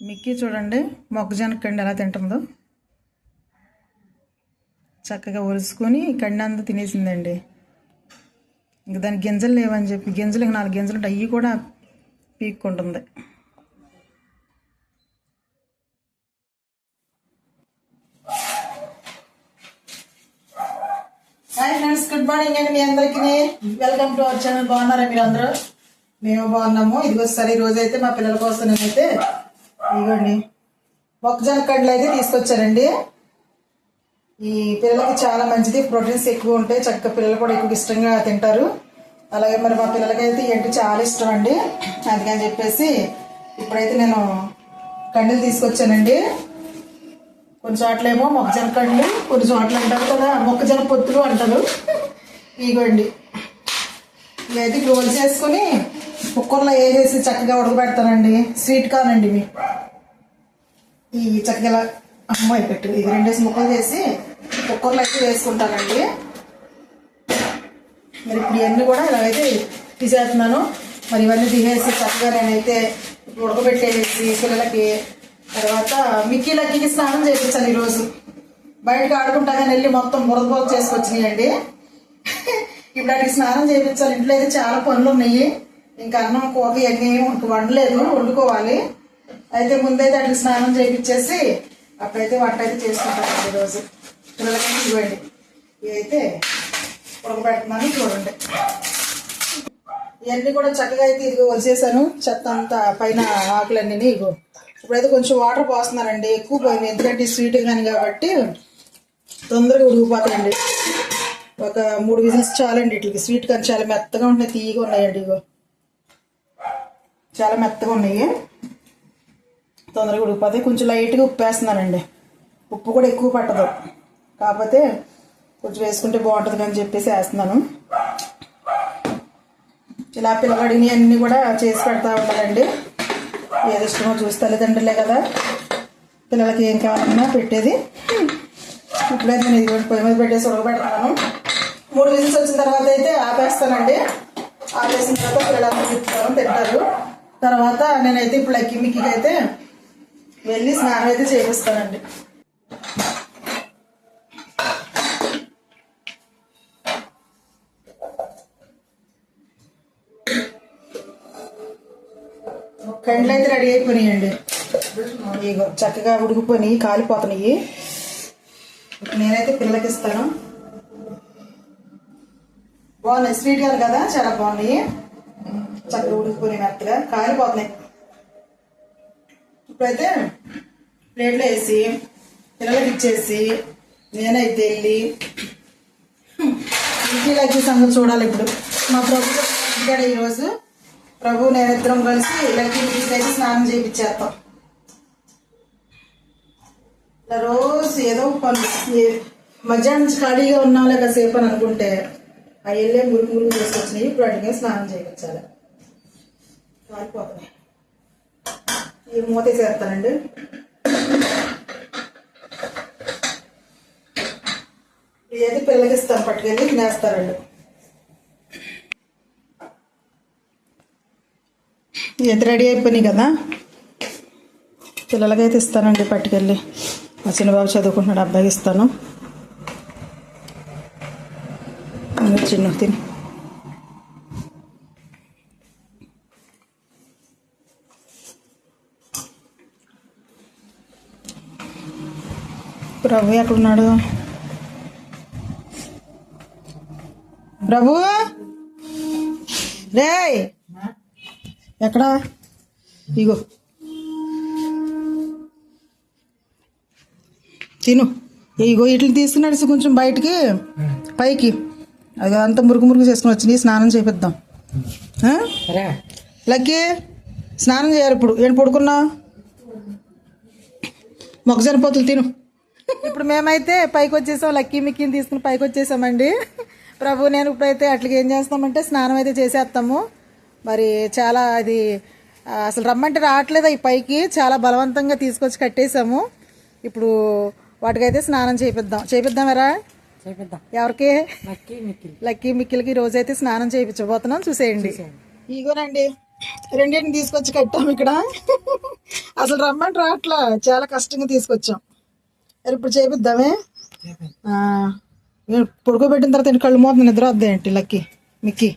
Mickey చూడండి. మొక్కజొన్న కండి ఎలా తింటుందో. చక్కగా ఒలుసుకొని కండి అంతా తినేసిందండి. ఇంక దాని గింజలు లేవని చెప్పి గింజలు ఇంక నాలుగు గింజలు ఉంటాయి అవి కూడా పీక్కుంటుంది. హాయ్ ఫ్రెండ్స్ గుడ్ మార్నింగ్ అండి మీ అందరికీ. Welcome to our channel. బాగున్నారా మీరు అందరూ మేము బాగున్నాము. ఇదిగో సరే ఈ రోజు అయితే మా పిల్లల కోసం నేనైతే ఇదిగోండి మొక్కజొన్న కడ్లు అయితే తీసుకొచ్చానండి ఈ పిల్లలకి చాలా మంచిది. ప్రోటీన్స్ ఎక్కువ ఉంటాయి. చక్కగా పిల్లలు కూడా ఎక్కువ ఇష్టంగా తింటారు. అలాగే మరి మా పిల్లలకైతే ఏంటి చాలా ఇష్టం అండి. అందుకని చెప్పేసి ఇప్పుడైతే నేను కండ్లు తీసుకొచ్చానండి. కొన్ని చోట్లేమో మొక్కజొన్న కండ్లు కొన్ని చోట్ల అంటారు కదా మొక్కజొన్న పొత్తులు అంటారు. ఇగోండి. ఇవైతే రోల్ చేసుకొని కుక్కర్లో వేసేసి చక్కగా ఉడకబెడతానండి. స్వీట్ కానండి మీకు. ఈ చక్కగా అమ్మాయి పెట్టు ఇది రెండేసి ముక్కలు చేసి కుక్కర్లో అయితే వేసుకుంటానండి. మరి ఇప్పుడు ఇవన్నీ కూడా ఇలాగైతే తీసేస్తున్నాను. మరి ఇవన్నీ తీసేసి చక్కగా నేనైతే ఇప్పుడు ఉడకబెట్టేసి పిల్లలకి తర్వాత మిక్కీ స్నానం చేయించాలి ఈరోజు. బయటకు ఆడుకుంటాగానే వెళ్ళి మొత్తం బురద బురద చేసుకొచ్చినాయండి. ఇప్పుడు అక్కడికి స్నానం చేయించాలి. ఇంట్లో అయితే చాలా పనులు ఉన్నాయి. ఇంకా అన్నం కూర ఇవన్నీ వండలేదు. వండుకోవాలి. అయితే ముందైతే అట్లా స్నానం చేయించేసి అప్పుడైతే వంట అయితే చేసుకుంటాను ఈరోజు పిల్లలకి ఇవ్వండి ఇవైతే ఉడకబెడుతున్నాను చూడండి. ఇవన్నీ కూడా చక్కగా అయితే ఇదిగో వచ్చేసాను చెత్త అంతా పైన ఆకులన్నీ ఇగో ఇప్పుడైతే కొంచెం వాటర్ పోస్తున్నానండి. ఎక్కువ పోయింది. ఎందుకంటే స్వీట్ కానీ కాబట్టి తొందరగా ఉడికిపోతాయండి. ఒక మూడు విజిల్స్ చాలండి వీటికి స్వీట్ కానీ చాలా మెత్తగా ఉన్నాయి తీయగా ఉన్నాయండి ఇగో చాలా మెత్తగా ఉన్నాయి. తొందరగా ఉడికిపోతాయి కొంచెం లైట్గా ఉప్పేస్తున్నానండి. ఉప్పు కూడా ఎక్కువ పట్టదు. కాకపోతే కొంచెం వేసుకుంటే బాగుంటుంది అని చెప్పేసి వేస్తున్నాను. ఇలా పిల్లగాడిని అన్నీ కూడా చేసి పెడతా ఉంటారండి ఏది ఇష్టమో చూసి తల్లిదండ్రులే కదా. పిల్లలకి ఏం కావాలన్నా పెట్టేది. ఇప్పుడైతే నేను ఇదిగోండి పొయ్యి మీద పెట్టేసి ఉడకబెడతాను మూడు విజిల్స్ వచ్చిన తర్వాత అయితే ఆపేస్తానండి. ఆపేసిన తర్వాత పిల్లలందరూ తిప్పుతాను తింటారు. తర్వాత నేనైతే ఇప్పుడు లక్కి మిక్కీకి అయితే వెళ్ళి స్నానం అయితే చేపిస్తానండి. కండ్లు అయితే రెడీ అయిపోయినాయండి. ఇగో చక్కగా ఉడికిపోయి కాలిపోతున్నాయి. నేనైతే పిల్లలకి ఇస్తాను. బాగున్నాయి స్వీట్ గారు కదా చాలా బాగున్నాయి. చక్కగా ఉడికిపోయి మెత్తగా కాలిపోతున్నాయి. ఇప్పుడైతే ప్లేట్లో వేసి పిల్లలకి ఇచ్చేసి నేనైతే వెళ్ళి ఇంటికి సంగతి చూడాలి ఇప్పుడు. మా ప్రభు ఇక్కడ ఈరోజు. ప్రభు నేనిద్దరం కలిసి లక్ష్మీ అయితే స్నానం చేయించేస్తాం. ఇలా రోజు ఏదో ఒక పని. మధ్యాహ్నం ఖాళీగా ఉన్నాలే కాసేపు అని అనుకుంటే ఆ వెళ్ళే మురుగు మురుగు చేసుకొచ్చినాయి. ఇప్పుడు అడిగే స్నానం చేయించాలి. కాలిపోతున్నాయి ఈ మూత చేస్తానండి ఏది పిల్లలకి ఇస్తాను పట్టుకెళ్ళి తినేస్తారండి. ఇది రెడీ అయిపోయినాయి కదా. పిల్లలకైతే ఇస్తానండి పట్టుకెళ్ళి. మా చిన్నబాబు చదువుకుంటున్నాడు అబ్బాయికి ఇస్తాను. చిన్న తిని. ప్రభు ఎక్కడున్నాడు? ప్రభు? రేయ్! ఎక్కడా? ఇగో. తిను. ఇగో ఇట్లు తీసుకున్నాడు కొంచెం బయటికి పైకి. అది అంత మురుగు మురుగు చేసుకుని వచ్చి స్నానం చేపిద్దాం? లక్కీ స్నానం చేయాలి ఇప్పుడు. ఏంటి పడుకున్నావు? మొక్కజొన్న పొత్తులు తిను. ఇప్పుడు మేమైతే పైకి వచ్చేసాం లక్కీ మిక్కీని తీసుకుని పైకి వచ్చేసామండి. ప్రభు నేను ఇప్పుడైతే అట్లకి ఏం చేస్తామంటే స్నానం అయితే చేసేస్తాము. మరి చాలా అది అసలు రమ్మంటే రావట్లేదు ఈ పైకి. చాలా బలవంతంగా తీసుకొచ్చి కట్టేసాము. ఇప్పుడు వాటికైతే స్నానం చేపిద్దాం. చేపిద్దామరా చేపిద్దాం. ఎవరికి? లక్కీ మిక్కిలి. లక్కీ మిక్కిలకి రోజైతే స్నానం చేయించబోతున్నాం చూసేయండి. ఇగోనండి రెండింటిని తీసుకొచ్చి కట్టాము ఇక్కడ. అసలు రమ్మంటే రావట్లా. చాలా కష్టంగా తీసుకొచ్చాం. ఇప్పుడు చేపిద్దామే. పడుకోబెట్టిన తర్వాత ఇంటి కళ్ళు మోతుంది నిద్ర వద్దేంటి ఏంటి లక్కి మిక్కి?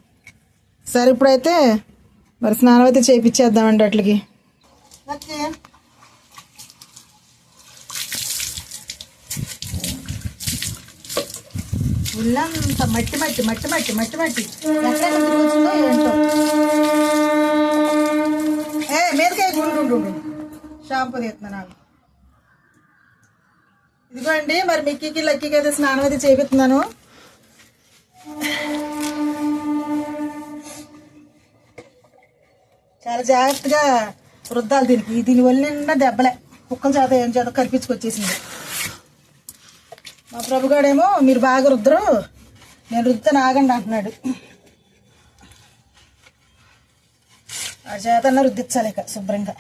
సరే ఇప్పుడైతే మరి స్నానం అయితే చేయించేద్దామండి అట్లకి. లక్కీ? ఉల్లంత మట్టి మట్టి మట్టి మట్టి మట్టి మట్టి. ఏంటో. ఏ మీదకే గుండు షాంపూ తీస్తున్నా నాకు. ఇదిగోండి మరి మిక్కీకి లక్కీకి అయితే స్నానం అయితే చేపిస్తున్నాను. చాలా జాగ్రత్తగా రుద్దాలి దీనికి. దీని వల్ల దెబ్బలే. కుక్కల చేత ఏం చేత కనిపించుకొచ్చేసింది మా ప్రభుగాడేమో మీరు బాగా రుద్దరు నేను రుద్దుతాను ఆగండి అంటున్నాడు. ఆ చేతన్నా రుద్దించాలి ఇక శుభ్రంగా.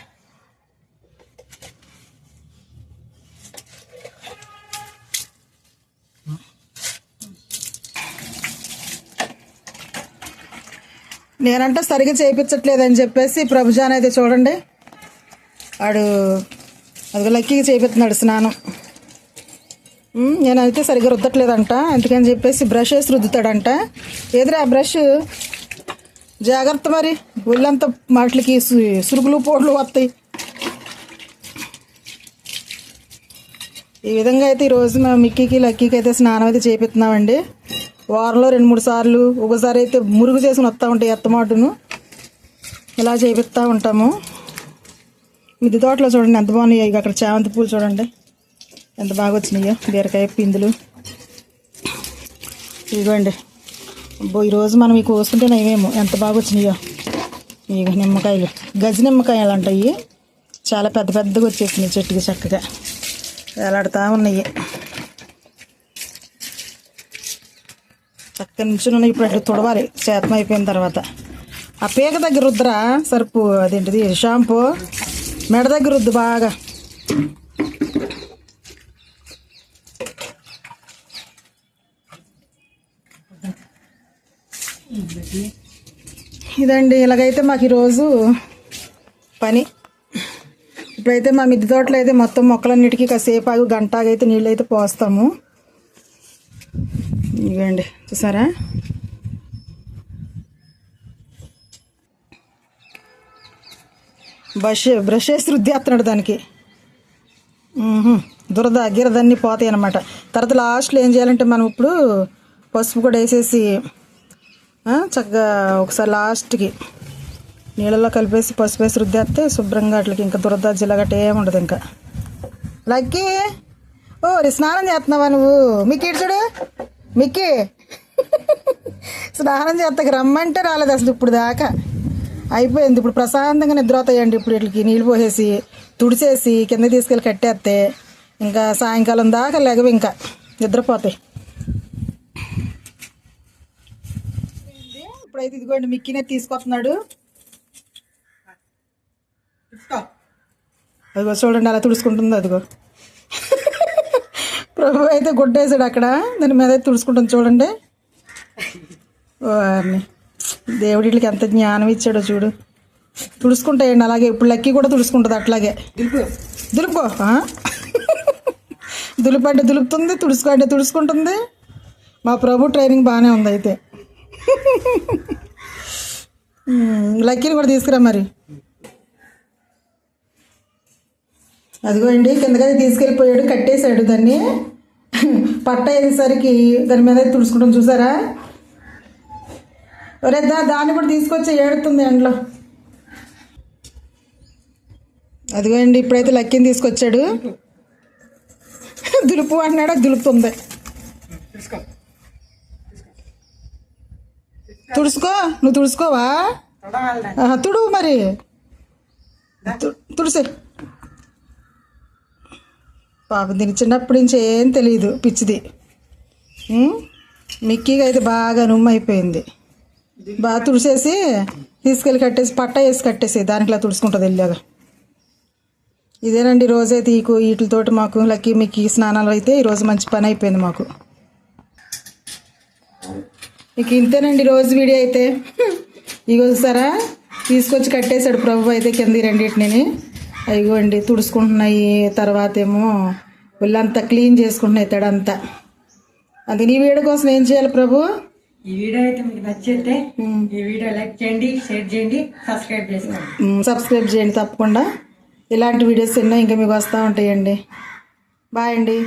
నేనంటే సరిగా చేయించట్లేదని చెప్పేసి ప్రభుజాన్ అయితే చూడండి. వాడు అది లక్కీగా చేపిస్తున్నాడు స్నానం. నేనైతే సరిగ్గా రుద్దట్లేదంట. అందుకని చెప్పేసి బ్రష్ వేసి రుద్దుతాడంట. ఏదిరా ఆ బ్రష్? జాగ్రత్త మరి. ఒళ్ళంతా మాటలకి సు- సురుగులు పోట్లు వస్తాయి. ఈ విధంగా అయితే ఈరోజు మా మిక్కీకి లక్కీకి అయితే స్నానం అయితే చేపిస్తున్నామండి. వారంలో రెండు మూడు సార్లు. ఒకసారి అయితే మురుగు చేసుకుని వస్తూ ఉంటాయి ఎత్తమాటును ఇలా చేపిస్తూ ఉంటాము. మిద్దె తోటలో చూడండి ఎంత బాగున్నాయి. ఇక అక్కడ చామంతి పూలు చూడండి. ఎంత బాగా వచ్చినాయో. బీరకాయ పిందులు. ఇదిగోండి. అబ్బో ఈరోజు మనం ఇవి కోసుకుంటే నయమేమో. ఎంత బాగా వచ్చినాయో. ఇక నిమ్మకాయలు. గజ నిమ్మకాయలు అంటాయి చాలా పెద్ద పెద్దగా వచ్చేసినాయి చెట్టుకి చక్కగా. వేలాడుతూ ఉన్నాయి. చక్కగా నిల్చుని ఇప్పుడు అట్లా తుడవాలి. శాతం అయిపోయిన తర్వాత. ఆ పీక దగ్గర రుద్దురా సరుపు అదేంటిది షాంపూ. మెడ దగ్గర రుద్దు బాగా. ఇదండి ఇలాగైతే మాకు ఈరోజు పని. ఇప్పుడైతే మా మిద్దె తోటలో అయితే మొత్తం మొక్కలన్నిటికీ కాసేపు ఆగి గంట అయితే నీళ్ళు అయితే పోస్తాము. ఇవ్వండి చూసారా? బ్రష్ బ్రష్ వేసి రుద్దేస్తున్నాడు దానికి. దురద గిరద పోతాయి అన్నమాట. తర్వాత లాస్ట్లో ఏం చేయాలంటే మనం ఇప్పుడు పసుపు కూడా వేసేసి చక్కగా ఒకసారి లాస్ట్కి నీళ్ళలో కలిపేసి పసుపు వేసి రుద్దేస్తే శుభ్రంగా అట్లకి ఇంకా దురద జిల్లగట్ట ఏముండదు ఇంకా. లక్కీ! ఓ రే స్నానం చేస్తున్నావా నువ్వు? మీకు ఇటు చూడు. మిక్కి. స్నానం చేస్తాకి రమ్మంటే రాలేదు అసలు ఇప్పుడు దాకా. అయిపోయింది. ఇప్పుడు ప్రశాంతంగా నిద్రపోతాయండి ఇప్పుడు వీటికి నీళ్ళు పోసేసి తుడిచేసి కింద తీసుకెళ్ళి కట్టేస్తే ఇంకా సాయంకాలం దాకా లెగవు ఇంకా. నిద్రపోతాయి. ఇప్పుడైతే ఇదిగోండి మిక్కీనే తీసుకొస్తున్నాడు. అదిగో చూడండి అలా తుడుచుకుంటుంది అదిగో. ప్రభు అయితే గుడ్డేసాడు అక్కడ. దాని మీద అయితే తుడుచుకుంటుంది చూడండి. వారిని దేవుడి వీళ్ళకి ఎంత జ్ఞానం ఇచ్చాడో చూడు. తుడుచుకుంటాయండి అలాగే ఇప్పుడు లక్కీ కూడా తుడుచుకుంటుంది అట్లాగే. దులుపుకో ఆ? దులుపంటే దులుపుతుంది తుడుచుకో అంటే తుడుచుకుంటుంది. మా ప్రభు ట్రైనింగ్ బాగానే ఉంది అయితే. లక్కీని కూడా తీసుకురా మరి. అదిగో అండి కిందకైతే తీసుకెళ్ళిపోయాడు కట్టేశాడు దాన్ని. పట్ట అయ్యేసరికి దాని మీద తుడుచుకుంటాం చూసారా? దా దాన్ని కూడా తీసుకొచ్చి ఏడుతుంది ఎండలో. అదిగో అండి ఇప్పుడైతే లక్కీని తీసుకొచ్చాడు. దులుపు అంటున్నాడు అది దులుపుతుంది. తుడుచుకో నువ్వు తుడుచుకోవా? తుడువు మరి. తుడిసే. పాపం దీని చిన్నప్పటి నుంచి ఏం తెలియదు పిచ్చిది. మిక్కీగా అయితే బాగా నుమ్మ అయిపోయింది. బాగా తుడిసేసి తీసుకెళ్ళి కట్టేసి పట్ట వేసి కట్టేసి దానికిలా తుడుచుకుంటుంది వెళ్ళాగా ఇదేనండి రోజైతే ఈ వీటితోటి మాకు లక్కీ మిక్కీ స్నానాలు అయితే ఈరోజు మంచి పని అయిపోయింది మాకు. ఇక ఇంతేనండి రోజు వీడియో అయితే. ఇగో చూసారా? తీసుకొచ్చి కట్టేశాడు ప్రభు అయితే కింద రెండింటిని. అయ్యోండి తుడుచుకుంటున్నాయి. తర్వాత ఏమో ఒళ్ళంతా క్లీన్ చేసుకుంటున్నాయి తడంతా. అది నీ వీడి కోసం ఏం చేయాలి ప్రభు? ఈ వీడియో అయితే మీకు నచ్చితే ఈ వీడియో లైక్ చేయండి షేర్ చేయండి సబ్స్క్రైబ్ చేసుకోండి. సబ్స్క్రైబ్ చేయండి తప్పకుండా. ఇలాంటి వీడియోస్ ఎన్నో ఇంకా మీకు వస్తూ ఉంటాయండి. బాయ్ అండి.